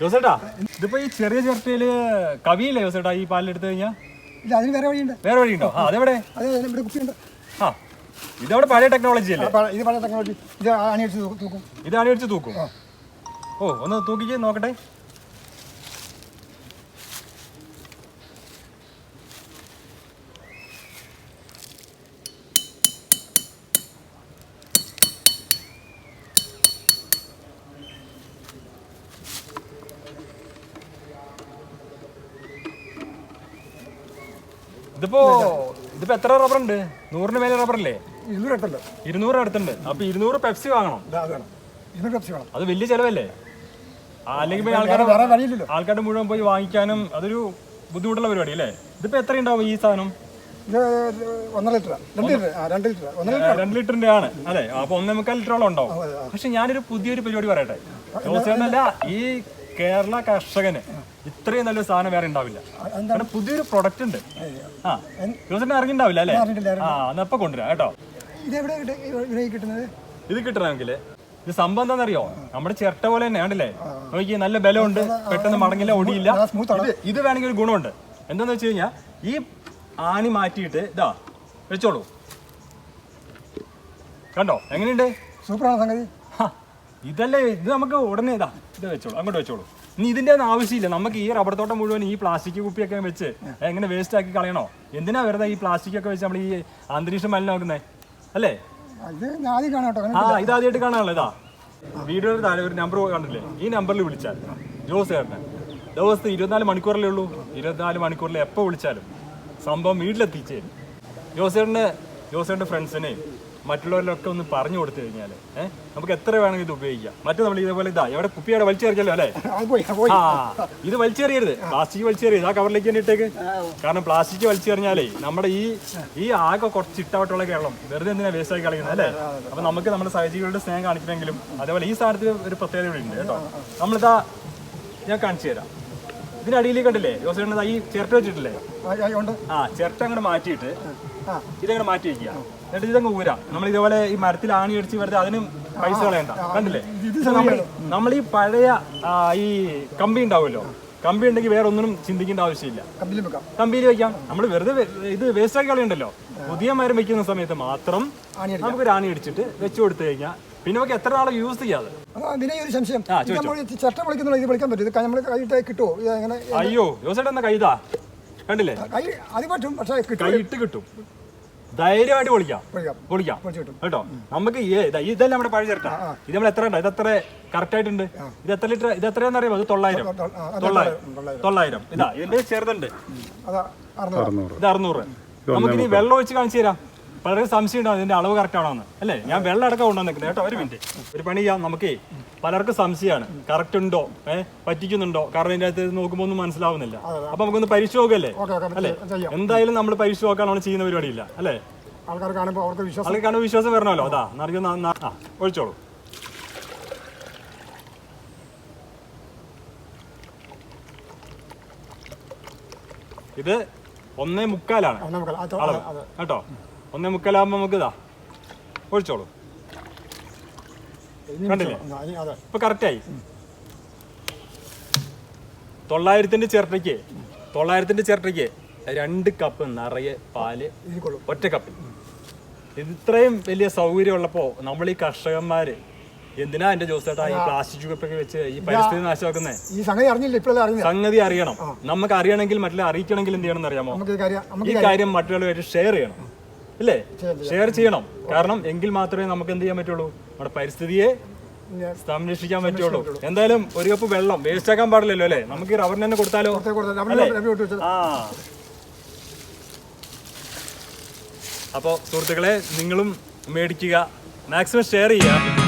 ജോസേട്ടാ ഇതിപ്പോ ഈ ചെറിയ ചിരട്ടയിൽ കവിയില്ലേ ജോസേട്ടാ ഈ പാലെടുത്തു കഴിഞ്ഞാ? ഇല്ല അതിന് വേറെ വഴിയുണ്ട്. വേറെ വഴിയുണ്ടോ? ആ അതെവിടെ? അത് ഇവിടെ കുപ്പിയുണ്ട്. ആ ഇതവിടെ പഴയ ടെക്നോളജി അല്ലേ? ഇത് പഴയ ടെക്നോളജി ഇത് ആണിയടിച്ച് തൂക്കും. ഇത് അണിയടിച്ച് തൂക്കും? ഓ ഒന്ന് തൂക്കിക്ക് നോക്കട്ടെ. ഇതിപ്പോ ഇതിപ്പോ എത്ര റബ്ബർ ഉണ്ട് നൂറിന് മേലെ റബ്ബർ അല്ലേ ഇരുന്നൂറ് അടുത്തുണ്ട്. ഇരുന്നൂറ് അടുത്തുണ്ട്. അപ്പൊ ഇരുന്നൂറ് പെപ്സി വാങ്ങണം. ഇതാ അത് പെപ്സി വേണം അത് വലിയ ചെലവല്ലേ? ആ, അല്ലെങ്കിൽ പിന്നെ ആൾക്കാർ വേറെ വേറെ വഴിയില്ലല്ലോ. ആൾക്കാരുടെ മുഴുവൻ പോയി വാങ്ങിക്കാനും അതൊരു ബുദ്ധിമുട്ടുള്ള പരിപാടി അല്ലേ? ഇതിപ്പോ എത്ര ഉണ്ടാവും ഈ സാധനം? ഇത് ഒന്നര ലിറ്റർ രണ്ട് ലിറ്റർ ആ രണ്ട് ലിറ്റർ ഒന്നര ഏ, രണ്ട് ലിറ്ററിന്റെ ആണ്. അല്ലേ? അപ്പൊ ഒന്നേ മുക്കാൽ ലിറ്ററോളം ഉണ്ടാവും. പക്ഷെ ഞാനൊരു പുതിയൊരു പരിപാടി പറയട്ടെ? ഈ കേരള കർഷകന് ഇത്രയും നല്ലൊരു സാധനം വേറെ ഉണ്ടാവില്ല. കാരണം പുതിയൊരു പ്രൊഡക്റ്റ് ഉണ്ട്. ആ ജോസേട്ടൻ അറിഞ്ഞിണ്ടാവില്ല അല്ലേ? ആ എന്നാ ഇപ്പൊ കൊണ്ടുവരാം കേട്ടോ. ഇത് കിട്ടണമെങ്കിൽ ഇത് സംഭവം എന്താണെന്നറിയോ? നമ്മുടെ ചിരട്ട പോലെ തന്നെ കണ്ടില്ലേ? നോക്കി നല്ല ബലമുണ്ട്. പെട്ടെന്ന് മടങ്ങില്ല ഒടിയില്ല ഇത് വേണമെങ്കിൽ ഒരു ഗുണമുണ്ട്. എന്താന്ന് വെച്ച് കഴിഞ്ഞാൽ ഈ ആണി മാറ്റിയിട്ട് ഇതാ വെച്ചോളൂ. കണ്ടോ? എങ്ങനെയുണ്ട്? സൂപ്പറാണ് സംഗതി. ഇതല്ലേ ഇത് നമുക്ക് ഉടനെ ഇതാ ഇത് വെച്ചോളൂ അങ്ങോട്ട് വെച്ചോളൂ. ഇനി ഇതിന്റെ ഒന്നും ആവശ്യമില്ല. നമുക്ക് ഈ റബ്ബർ തോട്ടം മുഴുവൻ ഈ പ്ലാസ്റ്റിക് കുപ്പിയൊക്കെ വെച്ച് എങ്ങനെ വേസ്റ്റ് ആക്കി കളയണോ? എന്തിനാ വെറുതെ ഈ പ്ലാസ്റ്റിക് ഒക്കെ വെച്ച് നമ്മൾ ഈ അന്തരീക്ഷം മലിനാക്കുന്നത് അല്ലേ? ആ ഇത് ആദ്യമായിട്ട് കാണാനുള്ളത് ഇതാ. വീഡിയോയുടെ താഴെ ഒരു നമ്പർ കണ്ടില്ലേ? ഈ നമ്പറിൽ വിളിച്ചാൽ ജോസ് ചേട്ടനെ. ദിവസത്തെ ഇരുപത്തിനാല് മണിക്കൂറല്ലേ ഉള്ളൂ. ഇരുപത്തിനാല് മണിക്കൂറിൽ എപ്പോൾ വിളിച്ചാലും സംഭവം വീട്ടിലെത്തിച്ചേരും. ജോസ് ചേട്ടന് ജോസ് ചേട്ടന്റെ ഫ്രണ്ട്സിനെയും മറ്റുള്ളവരിലൊക്കെ ഒന്ന് പറഞ്ഞു കൊടുത്തു കഴിഞ്ഞാൽ നമുക്ക് എത്ര വേണമെങ്കിൽ ഇത് ഉപയോഗിക്കാം. മറ്റേ നമ്മൾ ഇതേപോലെ ഇതാ എവിടെ കുപ്പിയുടെ വലിച്ചെറിഞ്ഞല്ലോ അല്ലേ? ആ ഇത് വലിച്ചെറിയരുത് പ്ലാസ്റ്റിക് വലിച്ചെറിയരുത് ആ കവറിലേക്ക് തന്നെ ഇട്ടേക്ക്. കാരണം പ്ലാസ്റ്റിക് വലിച്ചെറിഞ്ഞാലേ നമ്മുടെ ഈ ഈ ആകെ കുറച്ച് ഇട്ടാവട്ടുള്ള കേരളം വെറുതെ എന്തിനാ വേസ്റ്റ് ആക്കി കളിക്കുന്നത് അല്ലേ? അപ്പൊ നമുക്ക് നമ്മുടെ സഹജീവികളുടെ സ്നേഹം കാണിക്കണമെങ്കിലും അതേപോലെ ഈ സാധനത്തിന് ഒരു പ്രത്യേകത ഇവിടെ ഉണ്ട് കേട്ടോ. നമ്മളിതാ ഞാൻ കാണിച്ചു തരാം. ഇതിനടിയിൽ കണ്ടില്ലേ ജോസ് ഈ ചിരട്ട വെച്ചിട്ടില്ലേ? ആ, ചിരട്ട അങ്ങോട്ട് മാറ്റിയിട്ട് ഇതങ്ങനെ മാറ്റി വെക്കുക. എന്നിട്ട് ഇതങ്ങ് ഊരാം. നമ്മൾ ഇതേപോലെ ഈ മരത്തിൽ ആണി അടിച്ച് വെറുതെ അതിനും പൈസ കളയണ്ട. കണ്ടില്ലേ? നമ്മൾ ഈ പഴയ ഈ കമ്പി ഉണ്ടാവുമല്ലോ? കമ്പി ഉണ്ടെങ്കിൽ വേറെ ഒന്നിനും ചിന്തിക്കേണ്ട ആവശ്യമില്ല. കമ്പിയിൽ വെക്കാം. നമ്മൾ വെറുതെ ഇത് വേസ്റ്റ് ആക്കി കളയണ്ടല്ലോ? പുതിയ മരം വെക്കുന്ന സമയത്ത് മാത്രം നമുക്ക് ഒരു ആണി അടിച്ചിട്ട് വെച്ച് കൊടുത്തു കഴിഞ്ഞാൽ പിന്നെ നമുക്ക് എത്ര നാളെ യൂസ് ചെയ്യാതെ അതിനെ ഒരു സംശയം. ചട്ട വിളിക്കുന്നുള്ളൂ ഇത് വിളിക്കാൻ പറ്റും. ഇത് നമ്മൾ കൈയിട്ട് കിട്ടുമോ ഇത് എങ്ങനെ അയ്യോ ജോസേട്ടൻ എന്നാ കൈതാ? കണ്ടില്ലേ? കൈ അത് പറ്റും പക്ഷേ കിട്ടും. കൈയിട്ട് കിട്ടും. ധൈര്യമായിട്ട് പൊളിക്കാം വിളിക്കാം. പൊളിക്കാം വിളിച്ചു കേട്ടോ. നമുക്ക് ഇതല്ല നമ്മുടെ പഴയ ചിരട്ട. ഇത് നമ്മൾ എത്ര ഉണ്ട് ഇത് എത്ര കറക്റ്റ് ആയിട്ടുണ്ട്? ഇത് എത്ര ലിറ്റർ? ഇത് എത്രയാന്ന് അറിയാം അത് തൊള്ളായിരം. തൊള്ളായിരം. തൊള്ളായിരം. ഇതാ ഇതിന്റെ ചെറുതുണ്ട്. ഇത് അറുന്നൂറ്. നമുക്ക് ഇനി വെള്ളം ഒഴിച്ച് കാണിച്ചു തരാം. വളരെ സംശയം ഉണ്ടാവും ഇതിന്റെ അളവ് കറക്റ്റ് ആണോന്ന്. അല്ലേ? ഞാൻ വെള്ളം അടക്കം കൊണ്ടുവന്നിട്ടുണ്ട് കേട്ടോ ഒരു മിനിറ്റ് ഒരു പണി ചെയ്യാം നമുക്കേ. പലർക്കും സംശയമാണ്. കറക്റ്റ് ഉണ്ടോ? ഏഹ് പറ്റിക്കുന്നുണ്ടോ? കാരണം ഇതിന്റെ അകത്ത് നോക്കുമ്പോൾ ഒന്നും മനസ്സിലാവുന്നില്ല. അപ്പൊ നമുക്കൊന്ന് ഓക്കെ അല്ലേ? എന്തായാലും നമ്മൾ പരീക്ഷ നോക്കാൻ നമ്മൾ ചെയ്യുന്ന പരിപാടിയില്ല. അല്ലേ? ആൾക്കാർ കാണുമ്പോൾ അവർക്ക് വിശ്വാസം വിശ്വാസം വരണമല്ലോ. അതാ നിറഞ്ഞു ആ ഒഴിച്ചോളൂ. ഇത് ഒന്നേ മുക്കാലാണ് കേട്ടോ? ഒന്നേ മുക്കാലാകുമ്പോൾ നമുക്ക് ഇതാ ഒഴിച്ചോളൂ കണ്ടില്ലേ? ഇപ്പൊ കറക്റ്റായി തൊള്ളായിരത്തിന്റെ ചിരട്ടയ്ക്ക് തൊള്ളായിരത്തിന്റെ ചിരട്ടയ്ക്ക് രണ്ട് കപ്പ് നിറയെ പാൽ ഒറ്റ കപ്പിൽ ഇത് ഇത്രയും വലിയ സൗകര്യം ഉള്ളപ്പോ നമ്മൾ ഈ കർഷകന്മാര് എന്തിനാ എന്റെ ജോസേട്ടാ ഈ പ്ലാസ്റ്റിക് ഒക്കെ വെച്ച് ഈ പരിസ്ഥിതി നാശമാക്കുന്നേ? ഈ സംഗതി അറിഞ്ഞില്ല? ഇപ്പോഴും സംഗതി അറിയണം. നമുക്ക് അറിയണമെങ്കിൽ മറ്റുള്ള അറിയിക്കണമെങ്കിൽ എന്ത് ചെയ്യണം അറിയാമോ? ഈ കാര്യം മറ്റുള്ളവരുമായിട്ട് ഈ കാര്യം മറ്റുള്ളവരായിട്ട് ഷെയർ ചെയ്യണം. ഇല്ലേ ഷെയർ ചെയ്യണം. കാരണം എങ്കിൽ മാത്രമേ നമുക്ക് എന്ത് ചെയ്യാൻ പറ്റുള്ളൂ? നമ്മുടെ പരിസ്ഥിതിയെ സംരക്ഷിക്കാൻ പറ്റുള്ളൂ. എന്തായാലും ഒരു കപ്പ് വെള്ളം വേസ്റ്റ് ആക്കാൻ പാടില്ലല്ലോ അല്ലേ? നമുക്ക് ഈ റബ്ബറിന് തന്നെ കൊടുത്താലോ? ആ. അപ്പോൾ സുഹൃത്തുക്കളെ നിങ്ങളും മേടിക്കുക. മാക്സിമം ഷെയർ ചെയ്യുക.